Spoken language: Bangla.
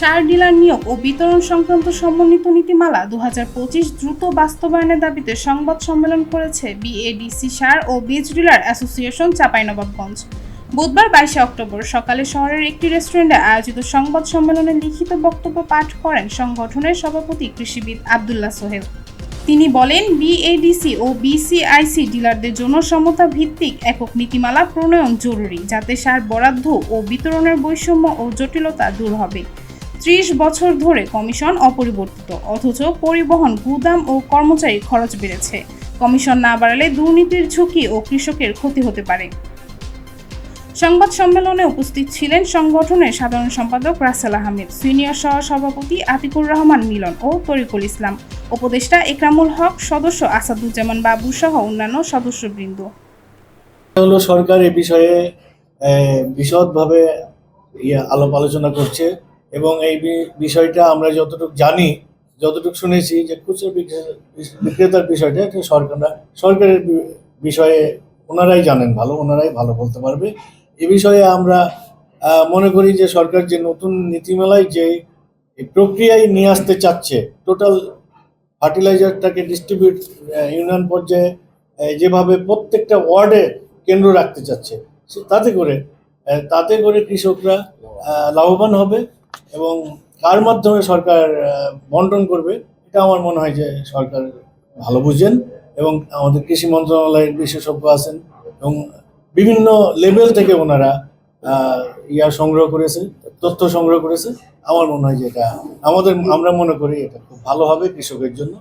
সার ডিলার নিয়োগ ও বিতরণ সংক্রান্ত সমন্বিত নীতিমালা দু হাজার পঁচিশ দ্রুত বাস্তবায়নের দাবিতে সংবাদ সম্মেলন করেছে বিএডিসি সার ও বীজ ডিলার অ্যাসোসিয়েশন চাঁপাইনবাবগঞ্জ। বুধবার বাইশে অক্টোবর সকালে শহরের একটি রেস্টুরেন্টে আয়োজিত সংবাদ সম্মেলনে লিখিত বক্তব্য পাঠ করেন সংগঠনের সভাপতি কৃষিবিদ আবদুল্লাহ সোহেল। তিনি বলেন, বিএডিসি ও বিসিআইসি ডিলারদের জন্য সমতা ভিত্তিক একক নীতিমালা প্রণয়ন জরুরি, যাতে সার বরাদ্দ ও বিতরণের বৈষম্য ও জটিলতা দূর হবে। ত্রিশ বছর ধরে কমিশন অপরিবর্তিত, অথচ পরিবহন, গুদাম ও কর্মচারী খরচ বেড়েছে। কমিশন না বাড়ালে দুর্নীতির ঝুঁকি ও কৃষকের ক্ষতি হতে পারে। সংবাদ সম্মেলনে উপস্থিত ছিলেন সংগঠনের সাধারণ সম্পাদক রাসেল আহমেদ, সিনিয়র সহ সভাপতি আতিকুর রহমান মিলন ও তরিকুল ইসলাম। উপদেষ্টা একরামুল হক, সদস্য আসাদুজ্জামান বাবু সহ অন্যান্য সদস্যবৃন্দ। হলো সরকার এ বিষয়ে বিশদভাবে ইয়ে আলাপ আলোচনা করছে। এবং এই বিষয়টা আমরা যতটুকু জানি, যতটুকু শুনেছি যে খুচরো বিক্রে- বিক্রেতার বিষয়টা সরকার সরকারের বিষয়ে ওনারাই জানেন ভালো, ওনারাই ভালো বলতে পারবে। এ বিষয়ে আমরা মনে করি যে সরকার যে নতুন নীতিমালায় যে প্রক্রিয়ায় নিয়ে আসতে চাচ্ছে টোটাল ফার্টিলাইজারটাকে ডিস্ট্রিবিউট ইউনিয়ন পর্যায়ে যেভাবে প্রত্যেকটা ওয়ার্ডে কেন্দ্র রাখতে চাচ্ছে তাতে করে তাতে করে কৃষকরা লাভবান হবে। এবং কার মাধ্যমে সরকার বন্টন করবে, এটা আমার মনে হয় যে সরকার ভালো বুঝেন এবং আমাদের কৃষি মন্ত্রণালয়ের বিশেষজ্ঞ আছেন এবং বিভিন্ন লেভেল থেকে ওনারা ইয়া সংগ্রহ করেছে, তথ্য সংগ্রহ করেছে। আমার মনে হয় যে এটা আমাদের, আমরা মনে করি এটা খুব ভালো হবে কৃষকের জন্য।